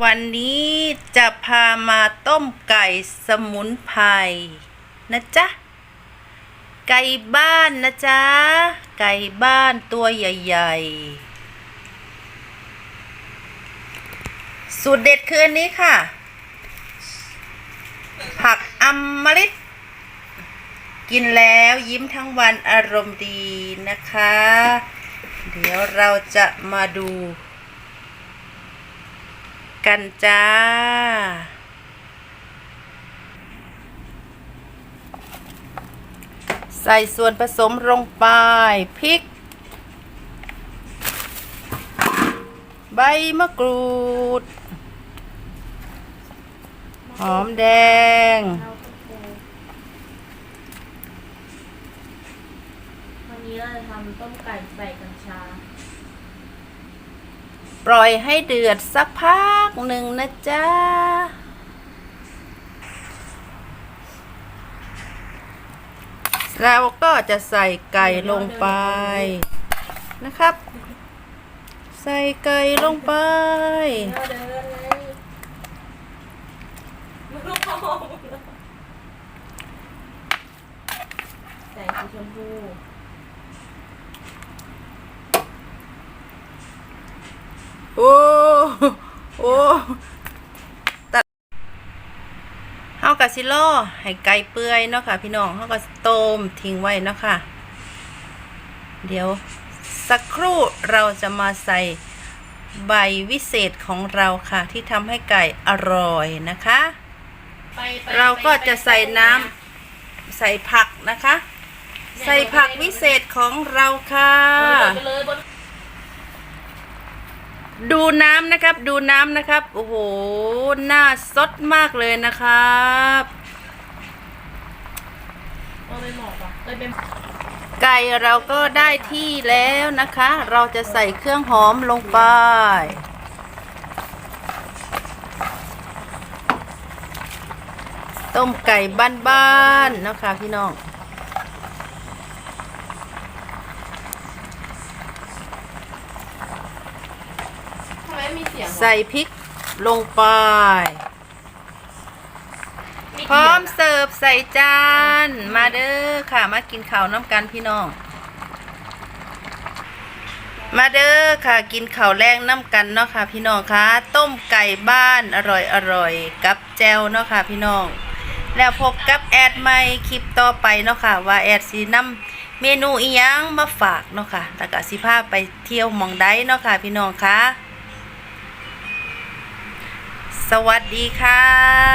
วันนี้จะพามาต้มไก่สมุนไพรนะจ๊ะ ไก่บ้านนะจ๊ะ ไก่บ้านตัวใหญ่ๆ สูตรเด็ดคืออันนี้ค่ะ ผักอมมฤตกินแล้วยิ้มทั้งวันอารมณ์ดีนะคะ เดี๋ยวเราจะมาดู กันจ้า ใส่ส่วนผสมลงไปพริก ใบมะกรูด หอมแดง วันนี้เราจะทำต้มไก่ใส่กัญชา ปล่อยให้เดือดสักพักหนึ่งนะจ๊ะแล้วก็จะใส่ไก่ลงไปนะครับ ใส่ไก่ลงไปใส่สีชมพู โอ้โอ้ตัดเฮากะสิล่อให้ไก่เปื่อยเนาะค่ะ พี่น้องเฮาก็ต้มทิ้งไว้เนาะค่ะ เดี๋ยวสักครู่เราจะมาใส่ใบวิเศษของเราค่ะ ที่ทำให้ไก่อร่อยนะคะไปไปเราก็จะใส่น้ำไปใส่ผักนะคะ ใส่ผักวิเศษของเราค่ะไปเลยบน ดูน้ำนะครับ ดูน้ำนะครับ โอ้โหน่าซดมากเลยนะครับเอาไปหมอกอะเลยเป็นไก่เราก็ได้ที่แล้วนะคะ เราจะใส่เครื่องหอมลงไป ต้มไก่บ้านๆนะคะพี่น้อง ทำไมมีเสียงวะใส่พริกลงไปมีพร้อมเสียงะเสิร์ฟใส่จาน มาเด้อค่ะ มากินข้าวน้ำกันพี่น้อง มาเด้อค่ะ กินข้าวแรงน้ำกันเนาะค่ะ พี่น้องคะต้มไก่บ้านอร่อยอร่อยกับแจวเนาะค่ะ พี่น้อง แล้วพบกับแอดใหม่คลิปต่อไปเนาะค่ะ ว่าแอดสีนำเมนูอีหยังมาฝากเนาะค่ะแล้วก็สิพาไปเที่ยวหมองได้เนาะค่ะ พี่น้องคะ สวัสดีค่ะ